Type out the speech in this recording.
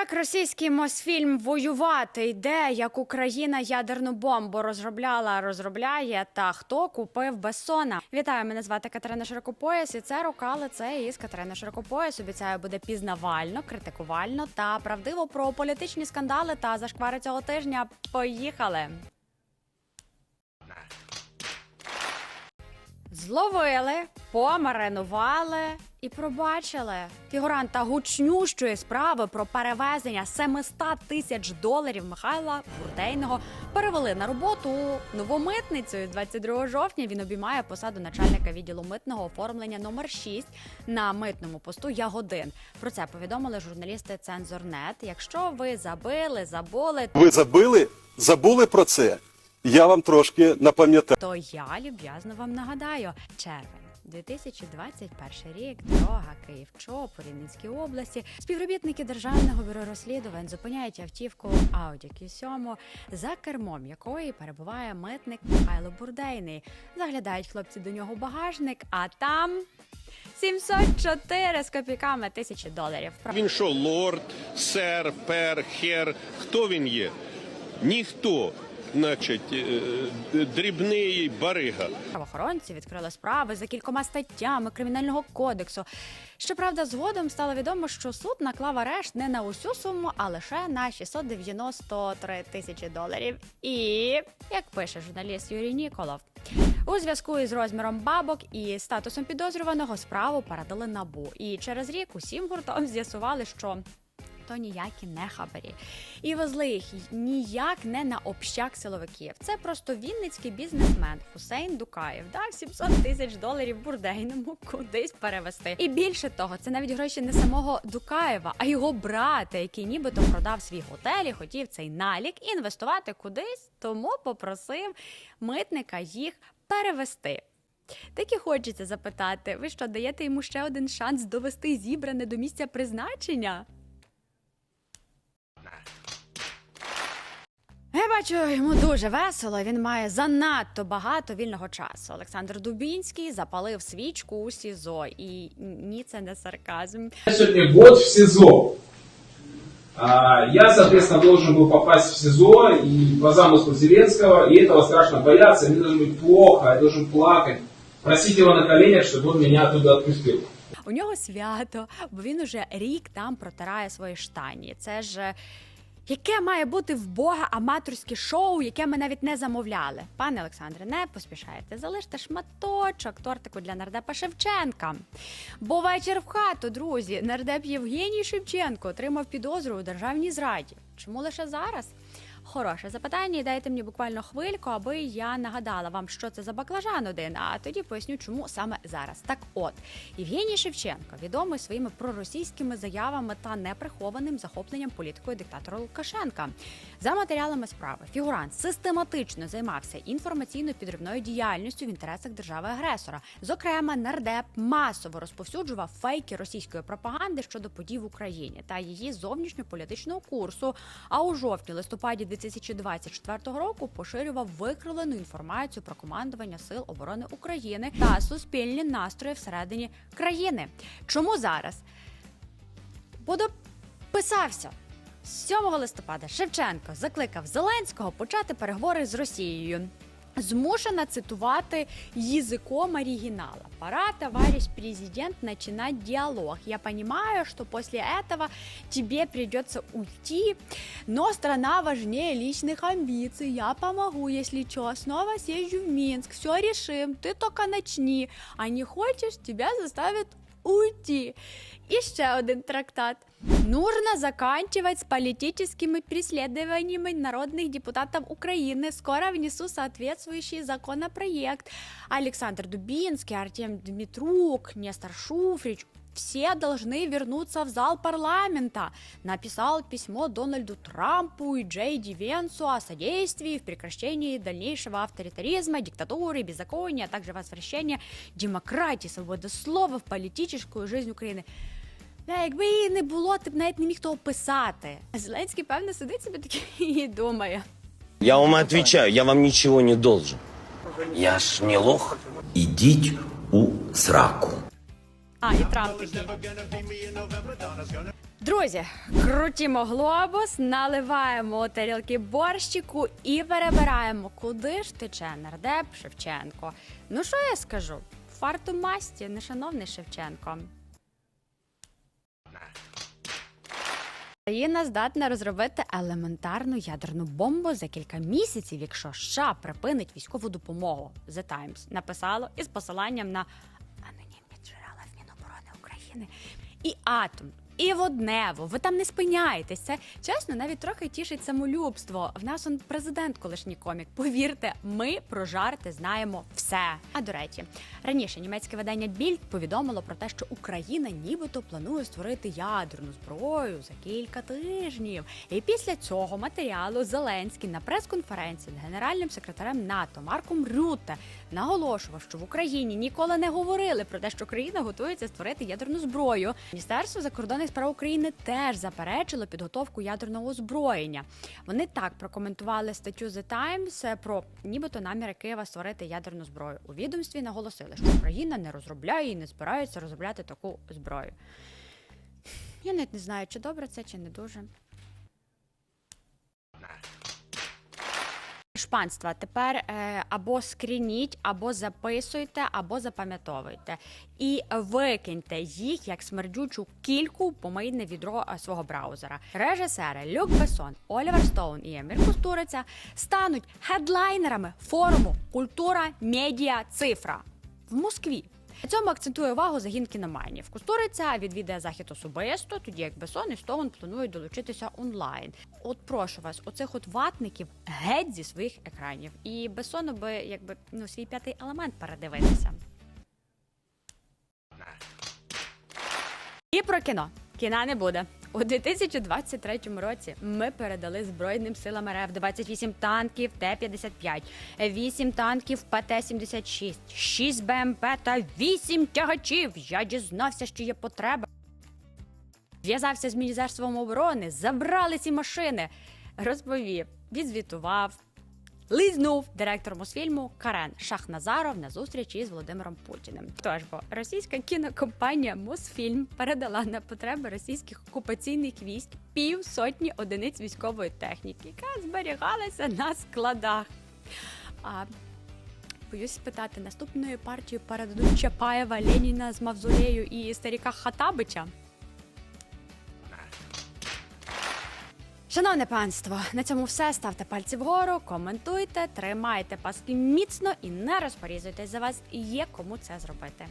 Як російський Мосфільм воювати йде, як Україна ядерну бомбу розробляла, розробляє, та хто купив Бессона? Вітаю, мене звати Катерина Широкопояс, і це рука лице із Катерини Широкопояс. Обіцяю, буде пізнавально, критикувально та правдиво про політичні скандали та зашквари цього тижня. Поїхали! Зловили, помаринували і пробачили. Фігуранта гучнющої справи про перевезення 700 тисяч доларів Михайла Бурдейного перевели на роботу у нову митницю. 22 жовтня він обіймає посаду начальника відділу митного оформлення номер 6 на митному посту Ягодин. Про це повідомили журналісти Цензорнет. Якщо ви забили, забули, Ви забили? Забули про це? Я вам трошки напам'ятаю. то я люб'язно вам нагадаю. Червень. 2021 рік, дорога Київ чоп у Рівненській області. Співробітники державного бюро розслідувань зупиняють автівку Audi Q7, за кермом якої перебуває митник Михайло Бурдейний. Заглядають хлопці до нього багажник, а там 704 з копійками тисячі доларів. Він що, лорд, сер, пер, хер? Хто він є? Ніхто. Значить, е, дрібний барига. Правоохоронці відкрили справи за кількома статтями кримінального кодексу. Щоправда, згодом стало відомо, що суд наклав арешт не на усю суму, а лише на 693 тисячі доларів. І як пише журналіст Юрій Ніколов. У зв'язку із розміром бабок і статусом підозрюваного справу передали набу. І через рік усім гуртом з'ясували, що то ніякі не хабарі. І везли їх ніяк не на общак силовиків. Це просто вінницький бізнесмен Хусейн Дукаєв дав 700 тисяч доларів бурдейному кудись перевести. І більше того, це навіть гроші не самого Дукаєва, а його брата, який нібито продав свій готель і хотів цей налік інвестувати кудись, тому попросив митника їх перевести. Так і хочеться запитати, ви що даєте йому ще один шанс довести зібране до місця призначення? Я бачу, йому дуже весело. Він має занадто багато вільного часу. Олександр Дубінський запалив свічку у СІЗО. І ні, це не сарказм. Я сегодня год в СИЗО. А, Я, соответственно, должен был попасть в СИЗО и по замыслу Зеленского, и этого страшно бояться, мне должно быть плохо, я должен плакать, просить его на коленях, чтобы он меня оттуда отпустил. У нього свято, бо він уже рік там протирає свої штані. Це ж. Яке має бути в Бога аматорське шоу, яке ми навіть не замовляли? Пане Олександре, не поспішайте. Залиште шматочок тортику для нардепа Шевченка. Бо вечір в хату, друзі. Нардеп Євгеній Шевченко отримав підозру у державній зраді. Чому лише зараз? Хороше запитання, дайте мені буквально хвильку, аби я нагадала вам, що це за баклажан один, а тоді поясню, чому саме зараз. Так от, Євгеній Шевченко відомий своїми проросійськими заявами та неприхованим захопленням політикою диктатора Лукашенка. За матеріалами справи фігурант систематично займався інформаційно-підривною діяльністю в інтересах держави-агресора. Зокрема, нардеп масово розповсюджував фейки російської пропаганди щодо подій в Україні та її зовнішньополітичного курсу. А у жовтні-листопаді 2024 року поширював викривлену інформацію про командування сил оборони України та суспільні настрої всередині країни. Чому зараз? Буду писався. 7 листопада Шевченко закликав Зеленського почати переговори з Росією Змушена цитувати языком оригинала. Пора, товарищ президент, начинать диалог. Я понимаю, что после этого тебе придется уйти, но страна важнее личных амбиций. Я помогу, если что. Снова съезжу в Минск, все решим. Ты только начни. А не хочешь, тебя заставят уйти. И ще один трактат. Нужно заканчивать с политическими преследованиями народных депутатов Украины. Скоро внесу соответствующий законопроект. Александр Дубинский, Артем Дмитрук, Нестор Шуфрич все должны вернуться в зал парламента. Написал письмо Дональду Трампу и Джей Ди Венсу о содействии в прекращении дальнейшего авторитаризма, диктатуры, беззакония, а также возвращения демократии, свободы слова в політичну жизнь України. Бля, якби її не було, ти б навіть не міг того писати. Зеленський, певно, сидить собі такий і думає. Я вам отвечаю, я вам ничего не должен. Я ж не лох. Ідіть у сраку. А, і Трамп. Друзі, крутімо глобус, наливаємо у тарілки борщику і перебираємо, куди ж тече нардеп Шевченко. Ну що я скажу? Фарту масті, нешановний Шевченко. Країна здатна розробити елементарну ядерну бомбу за кілька місяців, якщо США припинить військову допомогу. The Times написало із посиланням на України. І атом, і воднево. Ви там не спиняєтесь. Це чесно, навіть трохи тішить самолюбство. В нас он президент, колишній комік. Повірте, ми про жарти знаємо все. А до речі, раніше німецьке видання Більд повідомило про те, що Україна нібито планує створити ядерну зброю за кілька тижнів. І після цього матеріалу Зеленський на прес-конференції з генеральним секретарем НАТО Марком Рютте наголошував, що в Україні ніколи не говорили про те, що країна готується створити ядерну зброю. Міністерство закордонних справ України теж заперечило підготовку ядерного озброєння. Вони так прокоментували статтю The Times про нібито наміри Києва створити ядерну зброю. У відомстві наголосили, що Україна не розробляє і не збирається розробляти таку зброю. Я навіть не знаю, чи добре це, чи не дуже. Шпанства, тепер е, або скрініть, або записуйте, або запам'ятовуйте. І викиньте їх як смердючу кільку помийне відро свого браузера. Режисери Люк Бессон, Олівер Стоун і Емір Кустуриця стануть хедлайнерами форуму Культура, медіа, цифра в Москві. На цьому акцентує увагу загін кіноманів. Кустуриця відвідає захід особисто, тоді як Бесон і Стоун планують долучитися онлайн. От прошу вас, оцих от ватників геть зі своїх екранів. І Бесону би якби ну свій п'ятий елемент передивитися. І про кіно. Кіна не буде. У 2023 році ми передали Збройним силам РФ 28 танків Т-55, 8 танків ПТ-76, 6 БМП та 8 тягачів. Я дізнався, що є потреба. Зв'язався з Міністерством оборони, забрали ці машини. Розповів, відзвітував. Лизнув директор Мосфільму Карен Шахназаров на зустрічі із Володимиром Путіним. Тож бо російська кінокомпанія Мосфільм передала на потреби російських окупаційних військ пів сотні одиниць військової техніки, яка зберігалася на складах. А боюсь спитати, наступною партією передадуть Чапаєва, Леніна з Мавзолею і старіка Хатабича. Шановне панство, на цьому все. Ставте пальці вгору, коментуйте, тримайте паски міцно і не розпорізуйтесь за вас. Є кому це зробити.